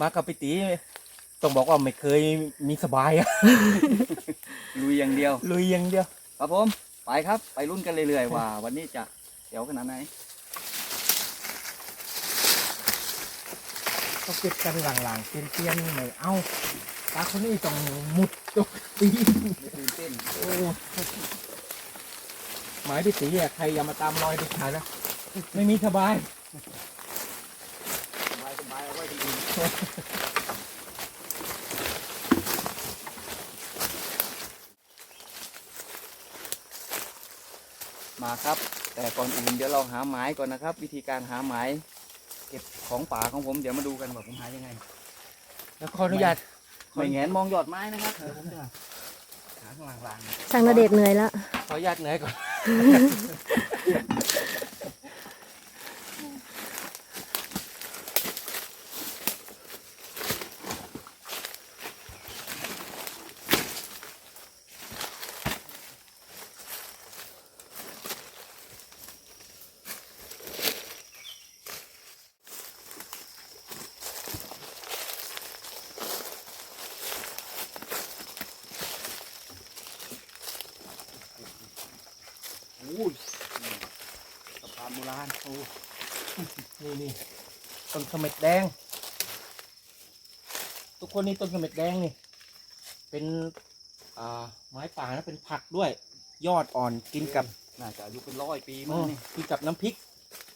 มากับพี่ตีต้องบอกว่าไม่เคยมีสบายอะลุยอย่างเดียว ลุยอย่างเดียว ครับผม ไปครับ ไปรุ่นกันเรื่อยๆว่า วันนี้จะเดี๋ยวขนาดไหนเขาเก็บกันหลังๆเตียนๆไม่เอาตาคนนี้ต้องมุดตกตีนตื่นเต้นโอ้หมายพี่ตีอะใครอย่ามาตามรอยเด็ดขาดนะไม่มีสบาย สบายสบายเอาไว้ดี มาครับ แต่ก่อนอื่นเดี๋ยวเราหาไม้ก่อนนะครับ วิธีการหาไม้เก็บของป่าของผมเดี๋ยวมาดูกันว่าผมหายังไงแล้วขออนุญาตไม่แงนมองยอดไม้นะครับเดี๋ยวผมจะหาข้างล่างๆช่างนเดชน์เหนื่อยแล้วขออนุญาตเหนื่อยก่อน อ้ยสะพานโบราณโอ้นี่นี่ต้นเสม็ดแดง ทุกคนนี่ต้นเสม็ดแดงนี่เป็นอ่าไม้ป่านะเป็นผักด้วย ยอดอ่อนกินกับน่าจะอายุเป็นร้อยปีเอมั้งอนี่กินกับน้ำพริก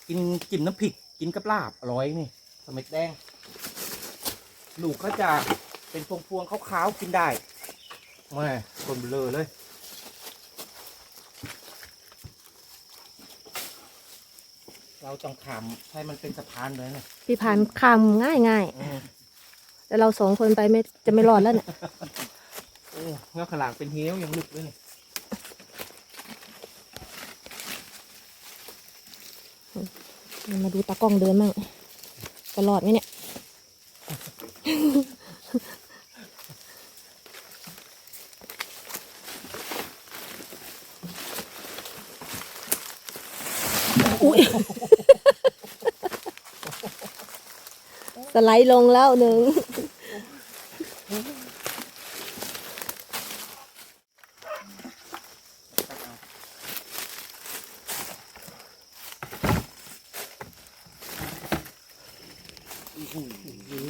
กินจิ้มน้ำพริก กินกับลาบอร่อยนี่เสม็ดแดงลูกก็จะเป็นพวงๆขาวๆกินได้แม่คนเบลอเลย เราต้องขามให้มันเป็นสะพานเลยนะพี่พันธุ์คำง่ายง่ายเออๆแต่เราสองคนไปไม่จะไม่รอดแล้วเนี่ยโอ้เงาขางหลางเป็นเหี้ยวยังลึกเลยมาดูตากล้องเดินมั่งจะรอดไหมเนี่ยอุ้ย สไลด์ลงแล้วหนึ่ง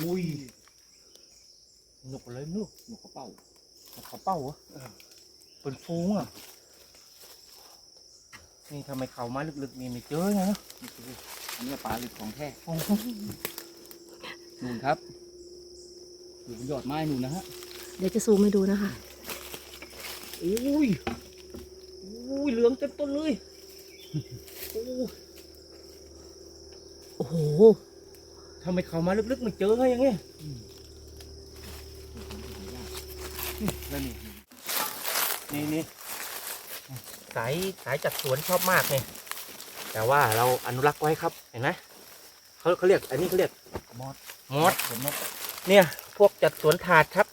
อุ้ยหนุกเลยนุกหนูกระเป๋าหนุกเขาเป้าเหรอเป็นฟูงอะ นี่ทำไมเขามาลึกๆนี่ไม่เจอไงเนาะนี่คืออันนี้ปลาลึกของแท้โอ้โห นู่นครับอยู่บนยอดไม้นู่นนะฮะ เดี๋ยวจะซูมให้ดูนะคะอุ้ยอุ้ยเหลืองเต็มต้นเลย โอ้โอ้โหทำไมเขามาลึกๆไม่เจอไงอย่างเงี้ยแล้วนี่นี่นี่สายสายจัดสวนชอบมากเนี่ยแต่ว่าเราอนุรักษ์ไว้ครับเห็นไหม เขาเขาเรียก อันนี้เขาเรียกมอสมอสผมนกเนี่ย พวกจัดสวนถาดครับ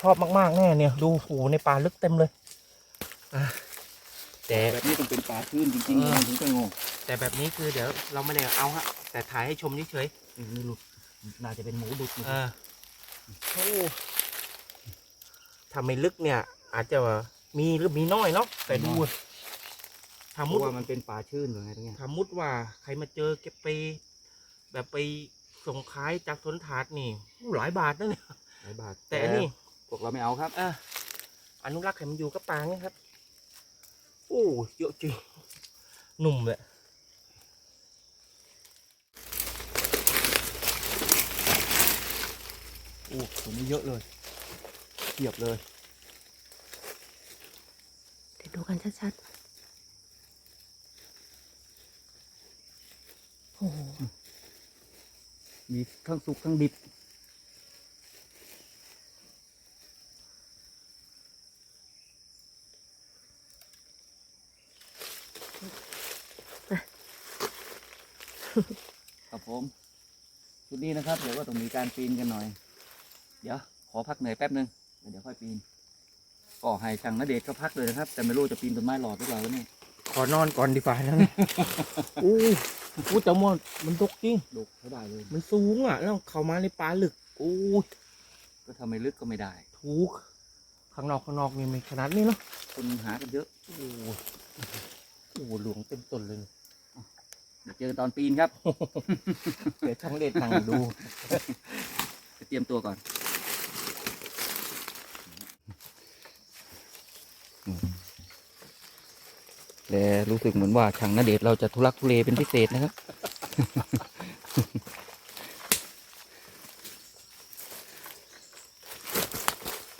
ชอบมากๆแน่เนี่ย ดูหูในป่าลึกเต็มเลยอะแต่แบบนี้ต้องเป็นปลาชื้นจริงเออๆถึงจะงงแต่แบบนี้คือเดี๋ยวเราไม่ได้เอาฮะ แต่ถ่ายให้ชมเฉยนี่หลุดน่าจะเป็นหมูหลุดอยู่ๆอ่าโอ้ถ้าไม่ลึกเนี่ย อาจจะมีหรือมีน้อยเนาะแต่ดูถ้าเพมุดราะว่ามันเป็นปลาชื้นหรือไงตรงเนี้ยถ้ามุดว่าใครมาเจอเก็บไป แบบไปส่งขายจากสวนถาดนี่อู้หลายบาทนะเนี่ยหลายบาทแต่อันนี้พวกเราไม่เอาครับอะอนุรักษ์ให้มันอยู่กับปางนี่ครับโอ้เยอะจริงหนุ่มเลยโอ้ตัวนี้เยอะเลยเทียบเลยเดี๋ยวดูกันชัดๆโอ้โห มีทั้งสุกทั้งดิบ ครับผมชุดนี้นะครับ เดี๋ยวก็ต้องมีการปีนกันหน่อย เดี๋ยว ขอพักเหนื่อยแป๊บนึงแล้วเดี๋ยวค่อยปีนก็ให้ช่างนเดชน์เขาพักเลยนะครับ แต่ไม่รู้จะปีนต้นไม้หลอดหรือเปล่าเนี่ยขอนอนก่อนดีกว่านะเนี่ยอู้ อู้แต่มันมันตกจริงดุเขาได้เลย มันสูงอะ แล้วเข้ามาในป่าลึกโอ้อู้ยก็ทำไมลึกก็ไม่ได้ ถูก ข้างนอกข้างนอกนี่ไม่ขนาดนี้เนาะคนหากันเยอะ โอ้โหโอ้โหหลวงเต็มต้นเลย เดี๋ยวเจอกันตอนปีนครับ เดี๋ยวช่างเด็ดนั่งดูไปเตรียมตัวก่อน แต่รู้สึกเหมือนว่าช่างนาเดชเราจะทุลักทุเลเป็นพิเศษนะครับ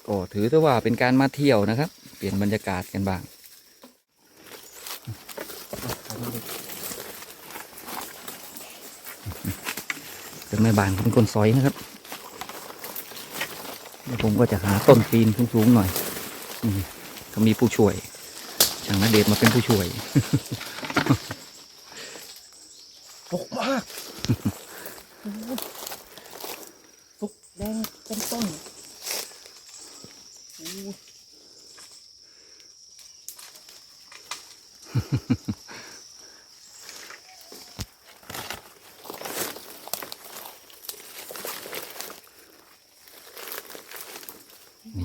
ก็ถือซะว่าเป็นการมาเที่ยวนะครับ เปลี่ยนบรรยากาศกันบ้างเป็นแม่บ้านเป็นคนซอยนะครับผมก็จะหาต้นปีนสูงๆหน่อยอืมก็มีผู้ช่วย ช่างนเดชน์มาเป็นผู้ช่วยตกมากโอ้โหสุกแดงเต็มต้นโอ้โ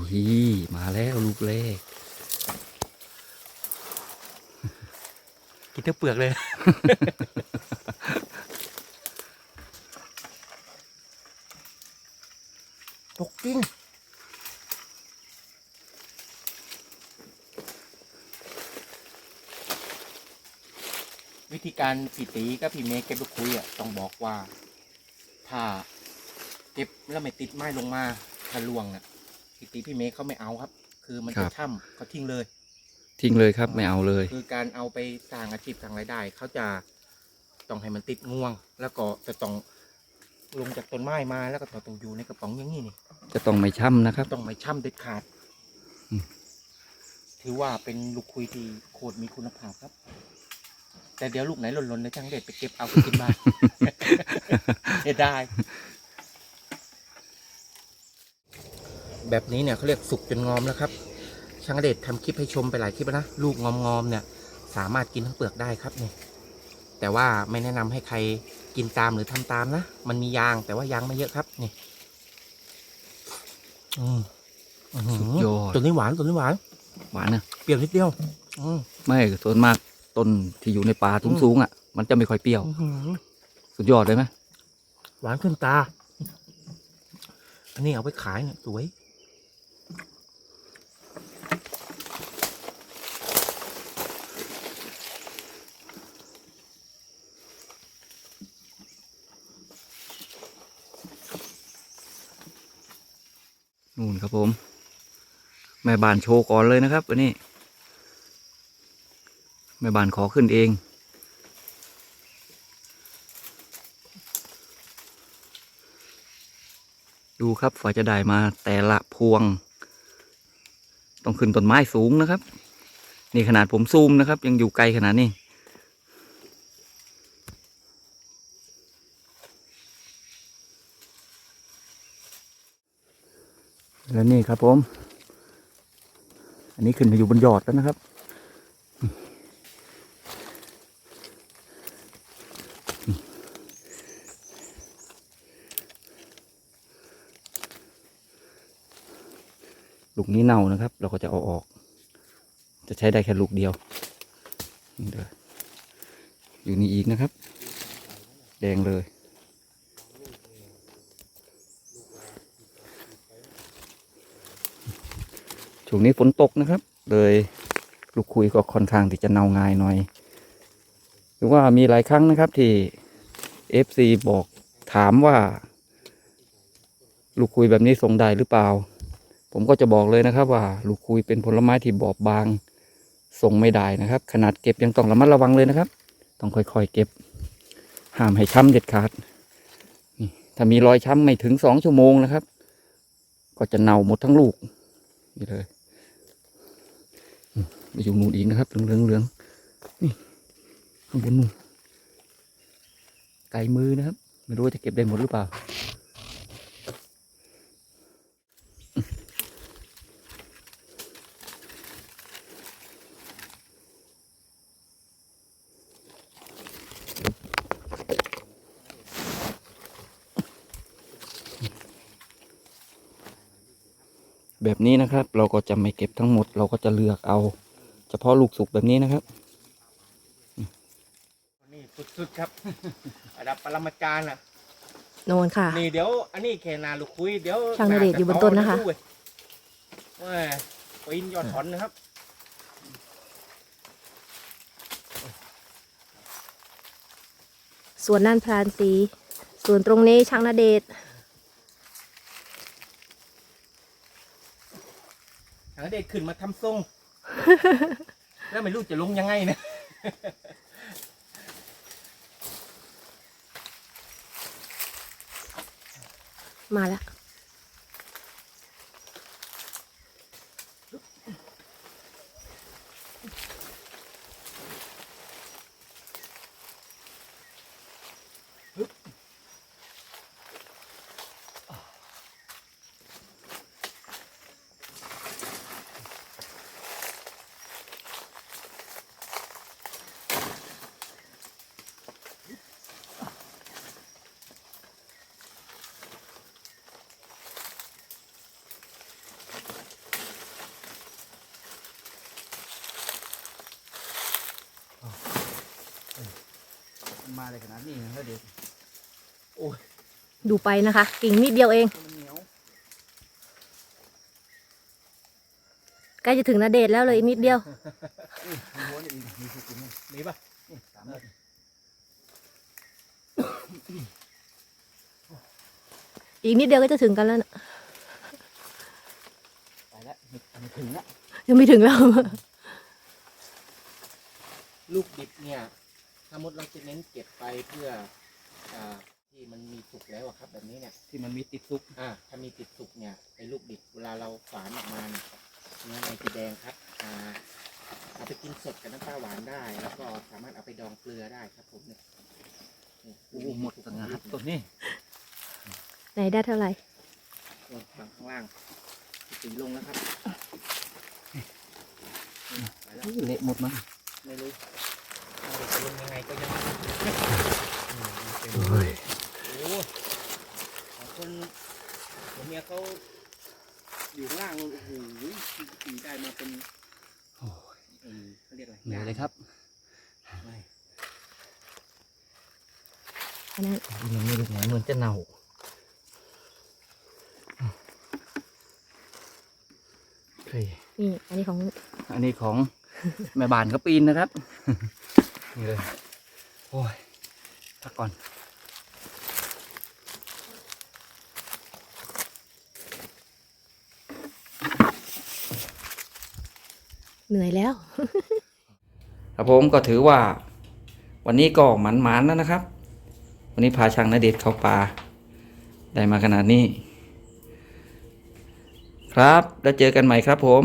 หนี่มาแล้วลูกเล็ก กิน ทั้งเปลือกเลย ตกจริงวิธีการพี่ตีกับพี่เมย์เก็บลูกคุยอะต้องบอกว่า ถ้าเก็บแล้วไม่ติดไม้ลงมาถ้าล่วงอะพี่ตีพี่เมย์เขาไม่เอาครับ คือมันครัจะบช่ำเขาทิ้งเลย ทิ้งเลยครับไม่เอาเลย คือการเอาไปสร้างอาชีพสร้างรายได้ เขาจะต้องให้มันติดงวง แล้วก็จะต้องลงจากต้นไม้มาแล้วก็ต้องอยู่ในกระป๋องอย่างนี้นี่จะต้องไม่ช้ำนะครับ ต้องไม่ช่ำเด็ดขาด อืม ถือว่าเป็นลูกคุยที่โคตรมีคุณภาพครับ แต่เดี๋ยวลูกไหนหล่นๆในช่างเด็ดไปเก็บเอาไปกินบ้างเสียดายแบบนี้เนี่ยเขาเรียกสุกจนงอมแล้วครับ ช่างเด็ดทำคลิปให้ชมไปหลายคลิปแล้วนะลูกงอมๆเนี่ย สามารถกินทั้งเปลือกได้ครับนี่แต่ว่าไม่แนะนำให้ใครกินตามหรือทำตามนะมันมียางแต่ว่ายางไม่เยอะครับนี่อืมอื้อหืสุดยอดตัวนี้หวานตัวนี้หวาน หวานนะเปรี้ยวนิดเดียวอืมไม่ส่วนมากต้นที่อยู่ในป่าสูงๆอะ มันจะไม่ค่อยเปรี้ยวอื้อหือสุดยอดเลยไหมหวานขึ้นตา อันนี้เอาไปขายเนี่ยสวย นู่นครับผม แม่บ้านโชว์ก่อนเลยนะครับวันนี้ แม่บ้านขอขึ้นเอง ดูครับฝ่าจะได้มาแต่ละพวง ต้องขึ้นต้นไม้สูงนะครับ นี่ขนาดผมซูมนะครับ ยังอยู่ไกลขนาดนี้ แล้วนี่ครับผม อันนี้ขึ้นมาอยู่บนยอดแล้วนะครับ ลูกนี้เน่านะครับ เราก็จะเอาออก จะใช้ได้แค่ลูกเดียวนี่เลยอยู่นี่อีกนะครับ แดงเลย งนี้ฝนตกนะครับ เลยลูกคุยก็ค่อนข้างที่จะเน่าง่ายหน่อย หรือว่ามีหลายครั้งนะครับที่ FC บอกถามว่า ลูกคุยแบบนี้ส่งได้หรือเปล่า ผมก็จะบอกเลยนะครับว่า ลูกคุยเป็นผลไม้ที่บอบบางส่งไม่ได้นะครับ ขนาดเก็บยังต้องระมัดระวังเลยนะครับ ต้องค่อยๆเก็บ ห้ามให้ช้ำเด็ดขาดนี่ถ้ามีรอยช้ำไม่ถึงสองชั่วโมงนะครับ ก็จะเน่าหมดทั้งลูกนี่เลย อยู่นู่นอีกนะครับ เหลืองๆเหลืองนี่ข้างบนนู่นไกลมือนะครับ ไม่รู้ว่าจะเก็บได้หมดหรือเปล่า แบบนี้นะครับ เราก็จะไม่เก็บทั้งหมด เราก็จะเลือกเอา เฉพาะลูกสุกแบบนี้นะครับนี่สุดๆครับระดับปรมาจารย์อะโนนค่ะ นี่เดี๋ยว อันนี้แค่นาลูกคุยเดี๋ยวช่างณเดชน์อยู่บนต้นนะคะดูเว้ยแหม่ปีนยอดถอนนะครับส่วนนั่นพรานสี ส่วนตรงนี้ช่างนาเดชน์ทางเด็กขึ้นมาทำทรง แล้วไม่รู้จะลงยังไงนะมาแล้ว มาเลยขนาดนี้นะเด็กดูไปนะคะ กิ่งนิดเดียวเอง มันเหนียวใกล้จะถึงนาเดชน์แล้วเลยอีกนิดเดียวมีหัวนี่อีกมีสุกินนี่นี่ปะนี่สามเม็ดอีกนิดเดียวก็จะถึงกันแล้วนะไปแล้วไม่ไม่ถึงละยังไม่ถึงแล้ว ลูกดิบเนี่ยถ้า มดเราจะเน้นเก็บไปเพื่ออ่าที่มันมีสุกแล้วอะครับแบบนี้เนี่ย ที่มันมีติดซุกอ่าถ้ามีติดสุกเนี่ยไอ้ลูกดิบเวลาเราฝานออกมาเนี่ยเนื้อในจะแดงครับอ่าเอาไปกินสดกับน้ำปลาหวานได้ แล้วก็สามารถเอาไปดองเกลือได้ครับผมเนี่ยนี่โอ้หมดสง่าต้นนี้ไหนได้เท่าไหร่ลงฝั่งข้างล่างสีลงแล้วครับนี่ไปแล้วเละหมดมันไม่รู้เอา จะลงยังไงก็ยังอืมเป็นเฮ้ยโอ้ของคนผมเมียเขาอยู่ข้างล่างโอ้โหตีได้มาเป็นโอ้ยเออเขาเรียกอะไรเหนื่อยเลยครับไม่อันนั้นมันมีลูกไหนเหมือนจะเน่าเฮ้ยนี่อันนี้ของ อันนี้ของแม่บ้านเขาปีนนะครับ นี่เลย โอ้ยพักก่อนเหนื่อยแล้ว ครับผมก็ถือว่า วันนี้ก็หมันๆแล้วนะครับ วันนี้พาช่างนเดชน์เข้าป่าได้มาขนาดนี้ ครับแล้วเจอกันใหม่ครับผม